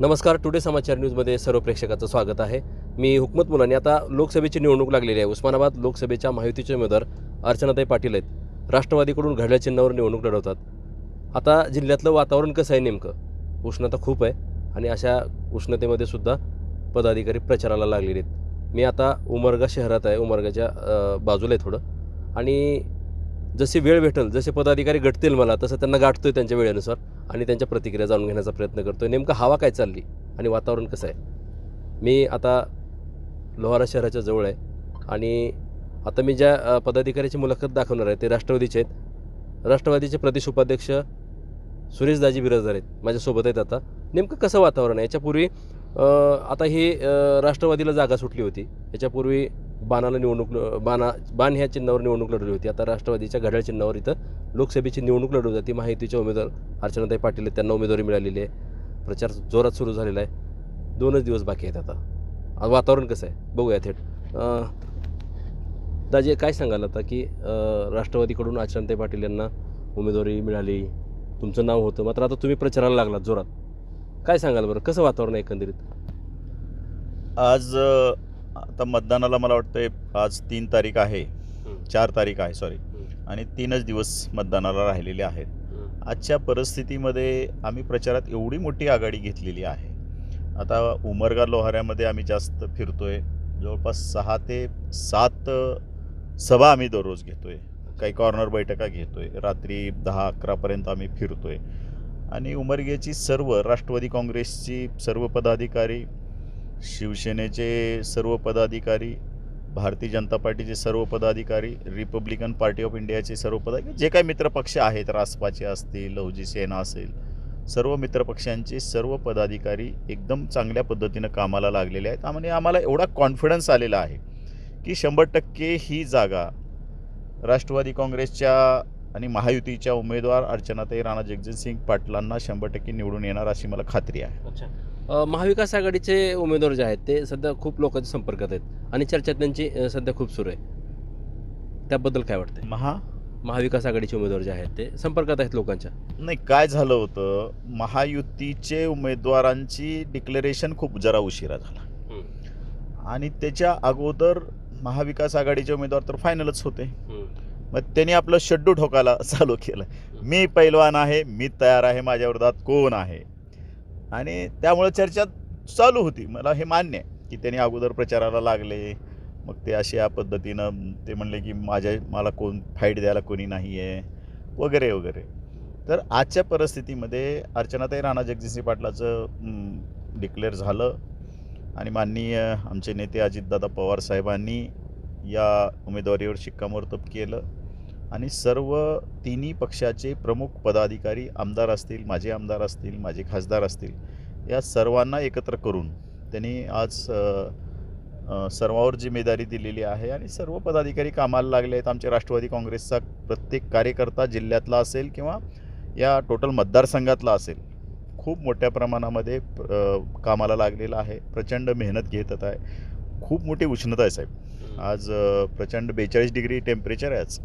नमस्कार टुडे समाचार न्यूजमध्ये सर्व प्रेक्षकाचं स्वागत आहे. मी हुकमत मुलानी. आता लोकसभेची निवडणूक लागलेली आहे. उस्मानाबाद लोकसभेच्या महायुतीचे उमेदवार अर्चनाताई पाटील आहेत. राष्ट्रवादीकडून घडल्या चिन्हावर निवडणूक लढवतात. आता जिल्ह्यातलं वातावरण कसं आहे नेमकं? उष्णता खूप आहे आणि अशा उष्णतेमध्ये सुद्धा पदाधिकारी प्रचाराला लागलेले आहेत. मी आता उमरगा शहरात आहे. उमरगाच्या बाजूला आहे थोडं. आणि जसे वेळ भेटेल जसे पदाधिकारी गटतील मला तसं त्यांना गाठतोय त्यांच्या वेळेनुसार आणि त्यांच्या प्रतिक्रिया जाणून घेण्याचा प्रयत्न करतो आहे नेमकं हवा काय चालली आणि वातावरण कसं आहे? मी आता लोहारा शहराच्या जवळ आहे आणि आता मी ज्या पदाधिकाऱ्याची मुलाखत दाखवणार आहे ते राष्ट्रवादीचे आहेत. राष्ट्रवादीचे प्रदेश उपाध्यक्ष सुरेशदाजी बिराजदार आहेत माझ्यासोबत आहेत आता. नेमकं कसं वातावरण आहे? याच्यापूर्वी आता ही राष्ट्रवादीला जागा सुटली होती. याच्यापूर्वी बाणाला निवडणूक ल- बाणा बाण ह्या चिन्हावर निवडणूक लढवली होती. आता राष्ट्रवादीच्या घड्याळ चिन्हावर इथं लोकसभेची निवडणूक लढवली जाते. माहितीच्या उमेदवार अर्चनाताई पाटील त्यांना उमेदवारी मिळालेली आहे. प्रचार जोरात सुरू झालेला आहे. दोनच दिवस बाकी आहेत आता. वातावरण कसं आहे? बघूया थेट. दाजे दाजी काय सांगाल आता की राष्ट्रवादीकडून अर्चनाताई पाटील यांना उमेदवारी मिळाली? तुमचं नाव होतं. मात्र आता तुम्ही प्रचाराला लागलात जोरात. काय सांगाल बरं? कसं वातावरण आहे एकंदरीत? आज आता मतदानाला मला वाटतंय आज तीन तारीख आहे. चार तारीख आहे सॉरी आणि तीनच दिवस मतदानाला राहिलेले आहेत. आजच्या परिस्थितीमध्ये आम्ही प्रचारात एवढी मोठी आघाडी घेतलेली आहे. आता उमरगा लोहाऱ्यामध्ये आम्ही जास्त फिरतोय. जवळपास सहा ते सात सभा आम्ही दररोज घेतोय. काही कॉर्नर बैठका घेतोय. रात्री दहा अकरापर्यंत आम्ही फिरतोय. आणि उमरग्याची सर्व राष्ट्रवादी काँग्रेसची सर्व पदाधिकारी शिवसेनेचे सर्व पदाधिकारी भारतीय जनता पार्टीचे सर्व पदाधिकारी रिपब्लिकन पार्टी ऑफ इंडियाचे सर्व पदाधिकारी जे काही मित्रपक्ष आहेत रासपाचे असतील लहुजी सेना असेल सर्व मित्रपक्षांचे सर्व पदाधिकारी एकदम चांगल्या पद्धतीनं कामाला लागलेले आहेत. आणि आम्हाला एवढा कॉन्फिडन्स आलेला आहे की शंभर टक्के ही जागा राष्ट्रवादी काँग्रेसच्या आणि महायुतीच्या उमेदवार अर्चनाताई राणा जगजितसिंग पाटलांना शंभर टक्के निवडून येणार अशी मला खात्री आहे. अच्छा. महाविकास आघाडीचे उमेदवार जे आहेत ते सध्या खूप लोकांच्या संपर्कात आहेत आणि चर्चा त्यांची सध्या खूप सुरू आहे. त्याबद्दल काय वाटतंय? महा? महाविकास आघाडीचे उमेदवार जे आहेत ते संपर्कात आहेत लोकांच्या. नाही काय झालं होतं महायुतीचे उमेदवारांची डिक्लेरेशन खूप जरा उशिरा झाला. आणि त्याच्या अगोदर महाविकास आघाडीचे उमेदवार तर फायनलच होते. मग त्यांनी आपलं शड्डू ठोकायला चालू केलं. मी पैलवान आहे मी तयार आहे माझ्या विरोधात कोण आहे? आणि त्यामुळे चर्चा चालू होती. मला हे मान्य आहे की त्यांनी अगोदर प्रचाराला लागले. मग ते अशा या पद्धतीनं ते म्हणले की माझ्या मला कोण फाईट द्यायला कोणी नाही आहे वगैरे वगैरे. तर आजच्या परिस्थितीमध्ये अर्चनाताई राणा जगजितसिंह पाटलाचं डिक्लेअर झालं. आणि माननीय आमचे नेते अजितदादा पवार साहेबांनी या उमेदवारीवर शिक्कामोर्तब केलं. आणि सर्व तिन्ही पक्षाचे प्रमुख पदाधिकारी आमदार असतील माझे आमदार असतील माझे खासदार असतील या सर्वांना एकत्र करून त्यांनी आज सर्वावर जिम्मेदारी दिलेली आहे आणि सर्व पदाधिकारी कामाला लागले आहेत. आमच्या राष्ट्रवादी काँग्रेसचा प्रत्येक कार्यकर्ता जिल्ह्यातला असेल किंवा या टोटल मतदारसंघातला असेल खूप मोठ्या प्रमाणामध्ये कामाला लागलेला आहे. प्रचंड मेहनत घेत आहे. खूप मोठी उष्णता आहे साहेब. आज प्रचंड बेचाळीस डिग्री टेम्परेचर आहे आज.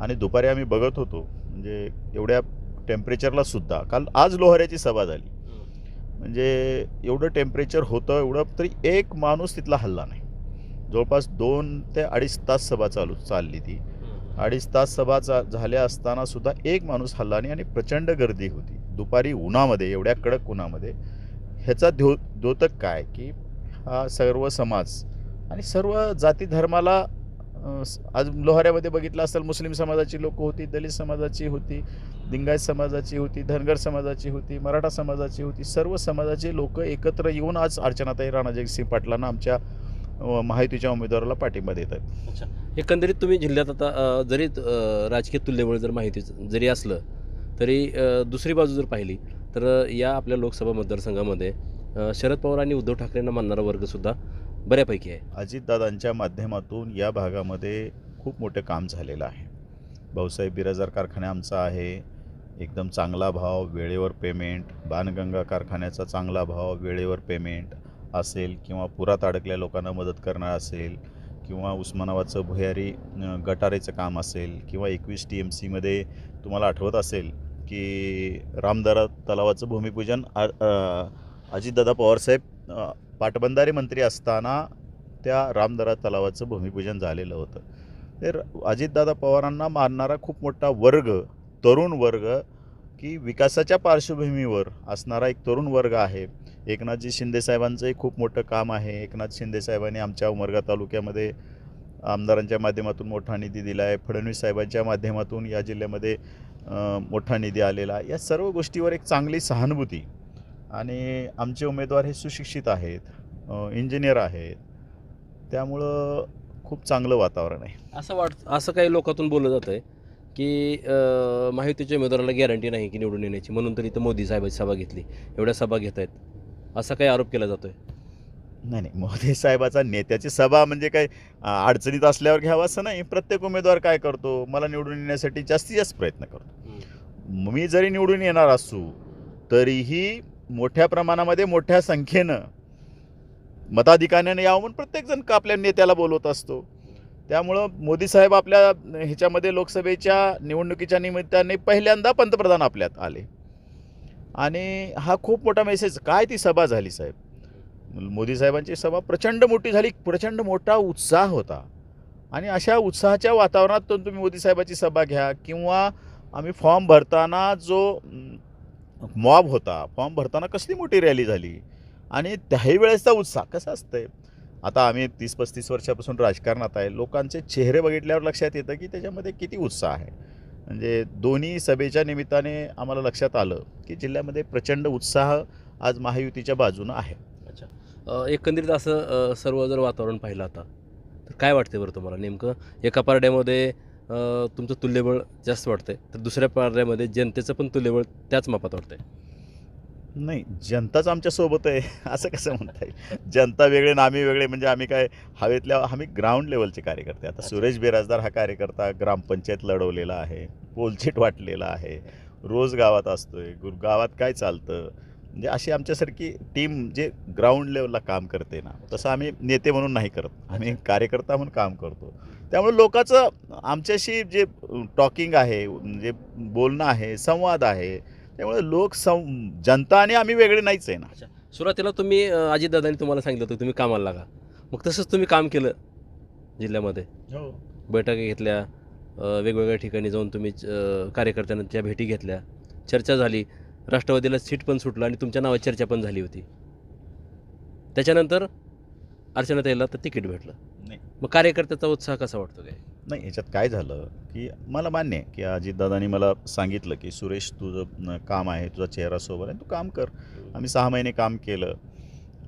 आणि दुपारी आम्ही बघत होतो. म्हणजे एवढ्या टेम्परेचरला सुद्धा. काल आज लोहऱ्याची सभा झाली. म्हणजे एवढं टेम्परेचर होतं एवढं तरी एक माणूस तिथला हल्ला नाही. जवळपास दोन ते अडीच तास सभा चालू चालली ती. अडीच तास सभा चा झाल्या असताना सुद्धा एक माणूस हल्ला नाही आणि प्रचंड गर्दी होती. दुपारी उन्हामध्ये एवढ्या कडक उन्हामध्ये. ह्याचा द्यो द्योतक काय? की हा सर्व समाज आणि सर्व जाती धर्माला आज लोहाऱ्यामध्ये बघितलं असेल मुस्लिम समाजाची लोक होती दलित समाजाची होती लिंगायत समाजाची होती धनगर समाजाची होती मराठा समाजाची होती सर्व समाजाचे लोक एकत्र येऊन आज अर्चनाताई राणा जगसिंह पाटलांना आमच्या माहितीच्या उमेदवाराला पाठिंबा देत आहेत अच्छा. एकंदरीत तुम्ही जिल्ह्यात आता जरी राजकीय तुल्यबळ जर माहिती जरी असलं तरी दुसरी बाजू जर पाहिली तर या आपल्या लोकसभा मतदारसंघामध्ये शरद पवार आणि उद्धव ठाकरेंना मानणारा वर्गसुद्धा बऱ्यापैकी आहे. अजितदादांच्या माध्यमातून या भागामध्ये खूप मोठं काम झालेलं आहे. भाऊसाहेब बिराजार कारखाना आमचा आहे. एकदम चांगला भाव वेळेवर पेमेंट बाणगंगा कारखान्याचा चांगला भाव वेळेवर पेमेंट असेल किंवा पुरात अडकल्या लोकांना मदत करणं असेल किंवा उस्मानाबादचं भुयारी गटारेचं काम असेल किंवा एकवीस टी एम सीमध्ये तुम्हाला आठवत असेल की रामदारा तलावाचं भूमिपूजन अजितदादा पवारसाहेब पाटबंधारे मंत्री असताना त्या रामदरा तलावाचं भूमिपूजन झालेलं होतं. तर अजितदादा पवारांना मानणारा खूप मोठा वर्ग तरुण वर्ग की विकासाच्या पार्श्वभूमीवर असणारा एक तरुण वर्ग आहे. एकनाथजी शिंदेसाहेबांचंही खूप मोठं काम आहे. एकनाथ शिंदेसाहेबांनी आमच्या उमरगा तालुक्यामध्ये आमदारांच्या माध्यमातून मोठा निधी दिला आहे फडणवीस साहेबांच्या माध्यमातून या जिल्ह्यामध्ये मोठा निधी आलेला या सर्व गोष्टीवर एक चांगली सहानुभूती आणि आमचे उमेदवार हे सुशिक्षित आहेत इंजिनियर आहेत. त्यामुळं खूप चांगलं वातावरण आहे. असं वाट असं काही लोकातून बोललं जातं आहे की अं, महायुतीच्या उमेदवाराला गॅरंटी नाही की निवडून येण्याची. म्हणून तर इथं मोदी साहेबांची सभा घेतली. एवढ्या सभा घेत आहेत. असा काही आरोप केला जातोय? नाही नाही. मोदी साहेबाचा नेत्याची सभा म्हणजे काय अडचणीत असल्यावर घ्यावं असं नाही. प्रत्येक उमेदवार काय करतो? मला निवडून येण्यासाठी जास्तीत जास्त प्रयत्न करतो. मी जरी निवडून येणार असू तरीही मोठ्या प्रमाणामध्ये मोठ्या संख्येनं मताधिकाऱ्याने यावं म्हणून प्रत्येकजण का आपल्या नेत्याला बोलवत असतो? त्यामुळं मोदी साहेब आपल्या ह्याच्यामध्ये लोकसभेच्या निवडणुकीच्या निमित्ताने पहिल्यांदा पंतप्रधान आपल्यात आले. आणि हा खूप मोठा मेसेज काय ती सभा झाली साहेब? मोदी साहेबांची सभा प्रचंड मोठी झाली प्रचंड मोठा उत्साह होता. आणि अशा उत्साहाच्या वातावरणात तुम्ही मोदी साहेबाची सभा घ्या किंवा आम्ही फॉर्म भरताना जो मॉब होता. फॉर्म भरताना कसली मोठी रॅली झाली? आणि त्याही वेळेसचा उत्साह कसा असतंय? आता आम्ही तीस पस्तीस वर्षापासून राजकारणात आहे. लोकांचे चेहरे बघितल्यावर लक्षात येतं की त्याच्यामध्ये किती उत्साह आहे. म्हणजे दोन्ही सभेच्या निमित्ताने आम्हाला लक्षात आलं की जिल्ह्यामध्ये प्रचंड उत्साह आज महायुतीच्या बाजूनं आहे. अच्छा. एकंदरीत असं सर्व जर वातावरण पाहिलं आता तर काय वाटते बरं तुम्हाला? नेमकं एका पारड्यामध्ये तुमचं तुल्यबळ जास्त वाटतंय तर दुसऱ्या पारड्यामध्ये जनतेचं पण तुल्यबळ त्याच मापात वाटतंय नाही जनताच आमच्यासोबत आहे. असं कसं म्हणता येईल? जनता वेगळे आणि आम्ही वेगळे म्हणजे आम्ही काय हवेतल्या आम्ही ग्राउंड लेवलचे कार्यकर्ते. आता. सुरेश बिराजदार हा कार्यकर्ता ग्रामपंचायत लढवलेला आहे पोलचीट वाटलेला आहे. रोज गावात असतोय. गुर गावात काय चालतं? म्हणजे अशी आमच्यासारखी टीम जे ग्राउंड लेवलला काम करते ना तसं आम्ही नेते म्हणून नाही करत. आम्ही कार्यकर्ता म्हणून काम करतो. त्यामुळे लोकांचं आमच्याशी जे टॉकिंग आहे जे बोलणं आहे संवाद आहे त्यामुळे लोक सं जनता आणि आम्ही वेगळे नाहीच आहे ना. सुरुवातीला तुम्ही अजितदादांनी तुम्हाला सांगितलं होतं तुम्ही कामाला लागा. मग तसंच तुम्ही काम केलं जिल्ह्यामध्ये? बैठका घेतल्या वेगवेगळ्या ठिकाणी जाऊन तुम्ही कार्यकर्त्यांच्या भेटी घेतल्या चर्चा झाली. राष्ट्रवादीला सीट पण सुटलं आणि तुमच्या नावात चर्चा पण झाली होती. त्याच्यानंतर अर्चनाताईला तर तिकीट भेटलं. नाही. मग कार्यकर्त्याचा उत्साह कसा वाटतो काय? नाही याच्यात काय झालं की मला मान्य आहे की अजितदादांनी मला सांगितलं की सुरेश तुझं काम आहे तुझा चेहरा सोबत आहे तू काम कर. आम्ही सहा महिने काम केलं.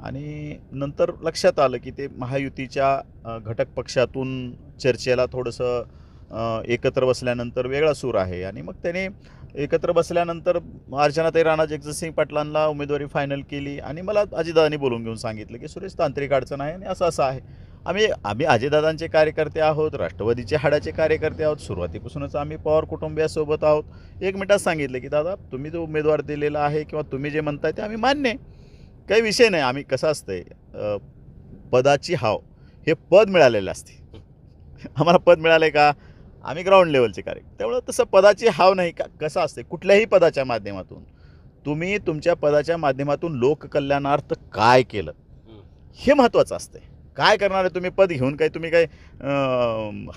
आणि नंतर लक्षात आलं की ते महायुतीच्या घटक पक्षातून चर्चेला थोडंसं एकत्र बसल्यानंतर वेगळा सूर आहे. आणि मग त्याने एकत्र बसल्यानंतर अर्चनाताई राणा जगजितसिंग पाटलांना उमेदवारी फायनल केली. आणि मला अजितदादांनी बोलून घेऊन सांगितलं की सुरेश तांत्रिक अडचण आहे आणि असं असं आहे. आम्ही आम्ही अजितदादांचे कार्यकर्ते आहोत राष्ट्रवादीचे हाडाचे कार्यकर्ते आहोत. सुरुवातीपासूनच आम्ही पवार कुटुंबियासोबत आहोत. एक मिनिटात सांगितलं की दादा तुम्ही जो उमेदवार दिलेला आहे किंवा तुम्ही जे म्हणताय ते आम्ही मान्य आहे. काही विषय नाही. आम्ही कसं असतंय पदाची हाव हे पद मिळालेलं असते. आम्हाला पद मिळालं आहे का? आम्ही ग्राउंड लेवलचे कार्य त्यामुळं तसं पदाची हाव नाही का कसं असते? कुठल्याही पदाच्या माध्यमातून. तुम्ही तुमच्या पदाच्या माध्यमातून लोककल्याणार्थ काय केलं? हे महत्त्वाचं असते. काय करणार आहे तुम्ही? पद घेऊन काय तुम्ही काय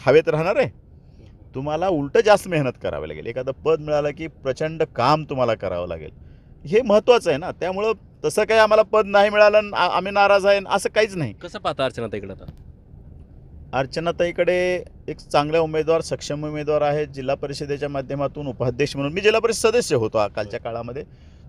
हवेत राहणार आहे? तुम्हाला उलटं जास्त मेहनत करावी लागेल. एखादं पद मिळालं की प्रचंड काम तुम्हाला करावं लागेल. हे महत्त्वाचं आहे ना. त्यामुळं तसं काही आम्हाला पद नाही मिळालं आम्ही नाराज आहे असं काहीच नाही. कसं पाहता तिकडं आता? अर्चनाताईकडे एक चांगले उमेदवार सक्षम उमेदवार आहेत जिल्हा परिषदेच्या माध्यमातून उपाध्यक्ष म्हणून. मी जिल्हा परिषद सदस्य होतो कालच्या काळामध्ये.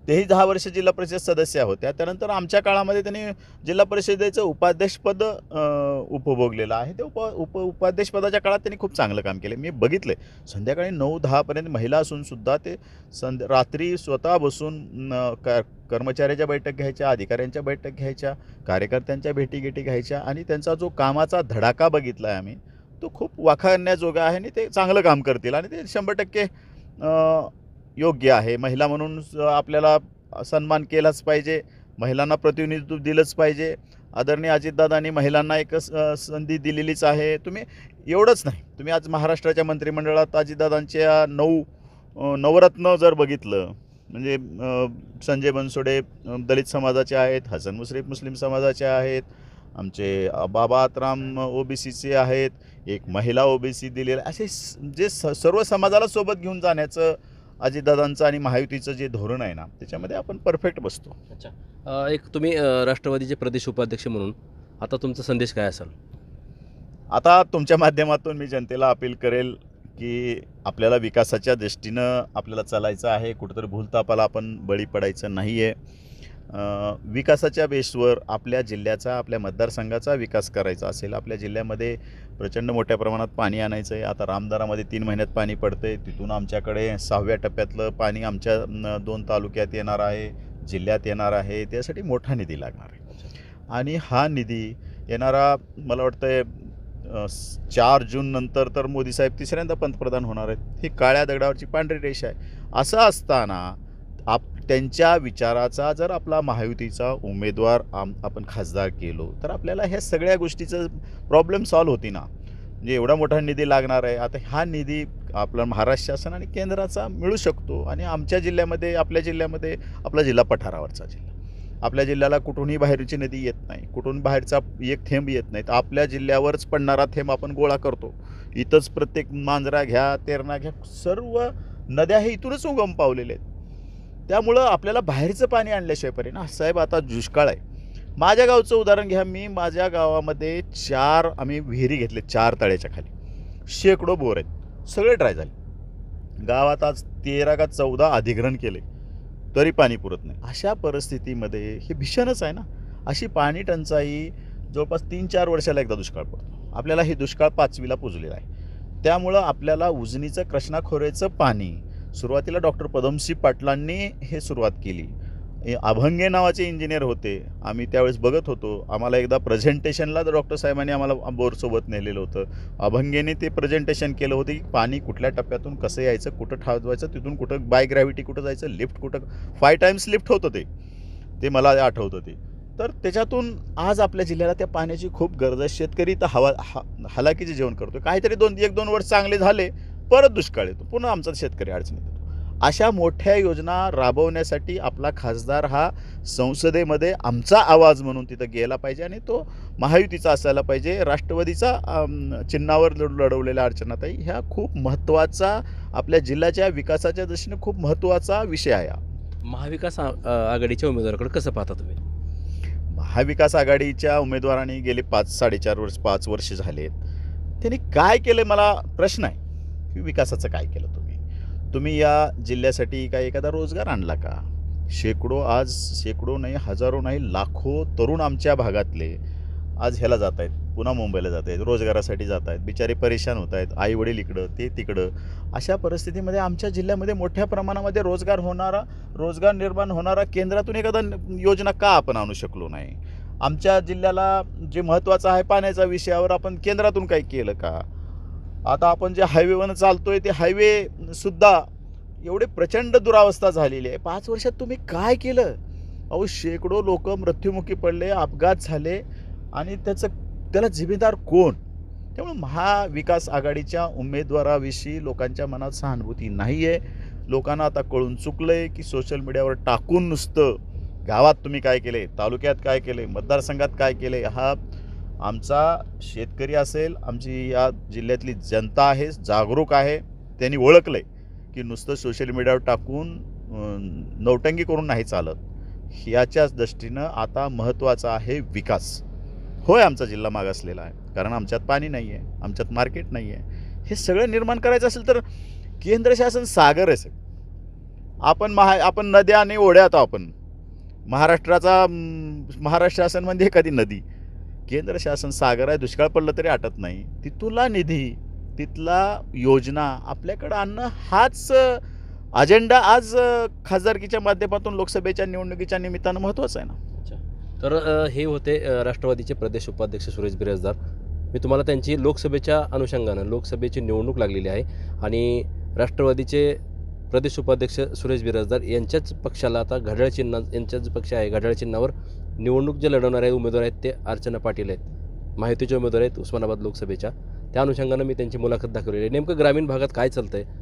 तेही दहा वर्ष जिल्हा परिषद सदस्य होत्या त्यानंतर आमच्या काळामध्ये त्यांनी जिल्हा परिषदेचं उपाध्यक्षपद उपभोगलेलं आहे. ते उप उप उपाध्यक्षपदाच्या काळात त्यांनी खूप चांगलं काम केलं. मी बघितलं संध्याकाळी नऊ दहापर्यंत महिला असूनसुद्धा ते संध्या रात्री स्वतः बसून क कर्मचाऱ्याच्या बैठक घ्यायच्या अधिकाऱ्यांच्या बैठक घ्यायच्या कार्यकर्त्यांच्या भेटीगेटी घ्यायच्या आणि त्यांचा जो कामाचा धडाका बघितला आहे आम्ही तो खूप वाखाणण्याजोगा आहे आणि ते चांगलं काम करतील आणि ते शंभर टक्के योग्य आहे. महिला म्हणून आपल्याला सन्मान केलाच पाहिजे. महिलांना प्रतिनिधित्व दिलंच पाहिजे. आदरणीय अजितदादांनी महिलांना एक संधी दिलेलीच आहे. तुम्ही एवढंच नाही. तुम्ही आज महाराष्ट्राच्या मंत्रिमंडळात अजितदादांच्या नऊ नवरत्न जर बघितलं म्हणजे संजय बनसोडे दलित समाजाचे आहेत हसन मुश्रीफ मुस्लिम समाजाचे आहेत आमचे बाबा आतराम ओ बी सीचे आहेत एक महिला ओ बी सी दिलेलं असे जे स सर्व समाजाला सोबत घेऊन जाण्याचं अजितदादांचं आणि महायुतीचं जे धोरण आहे ना त्याच्यामध्ये आपण परफेक्ट बसतो. अच्छा. एक तुम्ही राष्ट्रवादीचे प्रदेश उपाध्यक्ष म्हणून आता तुमचा संदेश काय असेल? आता तुमच्या माध्यमातून मी जनतेला अपील करेल की आपल्याला विकासाच्या दृष्टीनं आपल्याला चालायचं आहे कुठंतरी भूलतापाला आपण बळी पडायचं नाही आहे विकासाच्या बेसवर आपल्या जिल्ह्याचा आपल्या मतदारसंघाचा विकास करायचा असेल आपल्या जिल्ह्यामध्ये प्रचंड मोठ्या प्रमाणात पाणी आणायचं आहे आता रामदारामध्ये तीन महिन्यात पाणी पडतं आहे तिथून आमच्याकडे सहाव्या टप्प्यातलं पाणी आमच्या न, दोन तालुक्यात येणार आहे जिल्ह्यात येणार आहे. त्यासाठी मोठा निधी लागणार आहे. आणि हा निधी येणारा मला वाटतं आहे चार जून नंतर तर मोदी साहेब तिसऱ्यांदा पंतप्रधान होणार आहेत. ही काळ्या दगडावरची पांढरी रेषा आहे. असं असताना आप त्यांच्या विचाराचा जर आपला महायुतीचा उमेदवार आम आपण खासदार केलो तर आपल्याला ह्या सगळ्या गोष्टीचं प्रॉब्लेम सॉल्व्ह होती ना म्हणजे एवढा मोठा निधी लागणार आहे. आता हा निधी आपला महाराष्ट्र शासन आणि केंद्राचा मिळू शकतो आणि आमच्या जिल्ह्यामध्ये आपल्या जिल्ह्यामध्ये आपला जिल्हा पठारावरचा जिल्हा. आपल्या जिल्ह्याला कुठूनही बाहेरची नदी येत नाही. कुठून बाहेरचा एक थेंब येत नाही तर आपल्या जिल्ह्यावरच पडणारा थेंब आपण गोळा करतो. इथंच प्रत्येक मांजरा घ्या तेरणा घ्या सर्व नद्या हे इथूनच उगम पावलेले आहेत. त्यामुळं आपल्याला बाहेरचं पाणी आणल्याशिवाय पर्यंत ना साहेब आता दुष्काळ आहे. माझ्या गावचं उदाहरण घ्या. मी माझ्या गावामध्ये चार आम्ही विहिरी घेतले चार तळ्याच्या खाली. शेकडो बोर आहेत. सगळे ड्राय झाले. गावात आज तेरा का चौदा अधिग्रहण केले. तरी पाणी पुरत नाही. अशा परिस्थितीमध्ये हे भीषणच आहे ना. अशी पाणी टंचाई जवळपास तीन चार वर्षाला एकदा दुष्काळ पडतो. आपल्याला हे दुष्काळ पाचवीला पुजलेला आहे. त्यामुळं आपल्याला उजनीचं कृष्णाखोऱ्याचं पाणी सुरुवातीला डॉक्टर पदमसी पाटलांनी हे सुरुवात केली. अभंगे नावाचे इंजिनियर होते. आम्ही त्यावेळेस बघत होतो. आम्हाला एकदा प्रेझेंटेशनला डॉक्टर साहेबांनी आम्हाला बोरसोबत नेलेलं होतं. अभंगेने ते प्रेझेंटेशन केलं होतं की पाणी कुठल्या टप्प्यातून कसं यायचं कुठं ठावायचं तिथून कुठं बाय ग्रॅव्हिटी कुठं जायचं लिफ्ट कुठं फाय टाईम्स लिफ्ट होतं ते. ते मला आठवतं ते. तर त्याच्यातून आज आपल्या जिल्ह्याला त्या पाण्याची खूप गरज आहे. शेतकरी तर हवा हा हलाकीचे जेवण करतो काहीतरी दोन एक दोन वर्ष चांगले झाले. परत दुष्काळ येतो. पुन्हा आमचा शेतकरी अडचणीत येतो. अशा मोठ्या योजना राबवण्यासाठी आपला खासदार हा संसदेमध्ये आमचा आवाज म्हणून तिथं गेला पाहिजे आणि तो महायुतीचा असायला पाहिजे. राष्ट्रवादीचा चिन्हावर लढ लढवलेल्या अर्चनाताई ह्या खूप महत्त्वाचा आपल्या जिल्ह्याच्या विकासाच्या दृष्टीने खूप महत्त्वाचा विषय आहे हा. महाविकास आघाडीच्या उमेदवाराकडे कसं पाहता तुम्ही? महाविकास आघाडीच्या उमेदवारांनी गेले पाच साडेचार वर्ष पाच वर्ष झालेत. त्यांनी काय केलं मला प्रश्न आहे. की विकासाचं काय केलं तुम्ही? तुम्ही या जिल्ह्यासाठी काय एखादा रोजगार आणला का? शेकडो आज शेकडो नाही हजारो नाही लाखो तरुण आमच्या भागातले आज ह्याला जात आहेत पुन्हा मुंबईला जात आहेत रोजगारासाठी जात आहेत बिचारे परेशान होत आहेत आईवडील इकडं ते तिकडं. अशा परिस्थितीमध्ये आमच्या जिल्ह्यामध्ये मोठ्या प्रमाणामध्ये रोजगार होणारा रोजगार निर्माण होणारा केंद्रातून एखादा योजना का आपण आणू शकलो नाही? आमच्या जिल्ह्याला जे महत्त्वाचं आहे पाण्याच्या विषयावर आपण केंद्रातून काही केलं का? आता आपण जे हायवेवरनं चालतोय ते हायवे सुद्धा एवढे प्रचंड दुरावस्था झालेली आहे. पाच वर्षात तुम्ही काय केलं? अहो शेकडो लोक मृत्युमुखी पडले अपघात झाले आणि त्याचं त्याला जिम्मेदार कोण? त्यामुळे महाविकास आघाडीच्या उमेदवाराविषयी लोकांच्या मनात सहानुभूती नाही आहे लोकांना आता कळून चुकलं आहे की सोशल मीडियावर टाकून नुसतं गावात तुम्ही काय केले तालुक्यात काय केले मतदारसंघात काय केले हा आमचा शेतकरी असेल आमची या जिल्ह्यातली जनता आहे जागरूक आहे त्यांनी ओळखलं आहे की नुसतं सोशल मीडियावर टाकून नौटंगी करून नाही चालत. याच्याच दृष्टीनं आता महत्त्वाचा आहे विकास. होय आमचा जिल्हा मागासलेला आहे. कारण आमच्यात पाणी नाही आहे आमच्यात मार्केट नाही आहे हे सगळं निर्माण करायचं असेल तर केंद्र शासन सागर आहे आपण महा आपण नद्या आणि ओढ्यात आहोत आपण. महाराष्ट्राचा महाराष्ट्र शासन म्हणजे एखादी नदी. केंद्र शासन सागर आहे दुष्काळ पडलं तरी आटत नाही. तिथला निधी तिथला योजना आपल्याकडं आणणं हाच अजेंडा आज खासदारकीच्या माध्यमातून लोकसभेच्या निवडणुकीच्या निमित्तानं महत्त्वाचा आहे ना. तर हे होते राष्ट्रवादीचे प्रदेश उपाध्यक्ष सुरेश बिराजदार मी तुम्हाला त्यांची लोकसभेच्या अनुषंगानं लोकसभेची निवडणूक लागलेली आहे आणि राष्ट्रवादीचे प्रदेश उपाध्यक्ष सुरेश बिराजदार यांच्याच पक्षाला आता घड्याळ चिन्ह यांच्याच पक्ष आहे घड्याळ चिन्हावर निवडणूक जे लढवणारे उमेदवार आहेत ते अर्चना पाटील आहेत. माहितीचे उमेदवार आहेत उस्मानाबाद लोकसभेच्या. त्या अनुषंगानं मी त्यांची मुलाखत दाखवलेली आहे. नेमकं ग्रामीण भागात काय चालतं आहे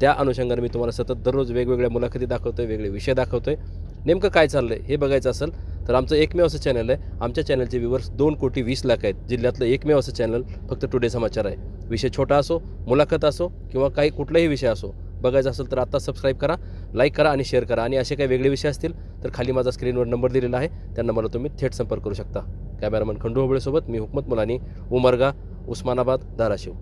त्या अनुषंगाने मी तुम्हाला सतत दररोज वेगवेगळ्या मुलाखती दाखवतो आहे वेगळे विषय दाखवतो आहे नेमकं काय चाललं आहे हे बघायचं असेल तर आमचं एकमेव असं चॅनल आहे. आमच्या चॅनलचे व्ह्युअर्स दोन कोटी वीस लाख आहेत. जिल्ह्यातलं एकमेव असं चॅनल फक्त टुडे समाचार आहे. विषय छोटा असो मुलाखत असो किंवा काही कुठलाही विषय असो बघायचा असेल तर आत्ता सबस्क्राईब करा. लाईक करा आणि शेअर करा. आणि असे काही वेगळे विषय असतील तर खाली माझा स्क्रीनवर नंबर दिलेला आहे. त्या नंबरला तुम्ही थेट संपर्क करू शकता. कॅमेरामन खंडू होबळेसोबत मी हुकमत मुलानी उमरगा उस्मानाबाद धाराशिव.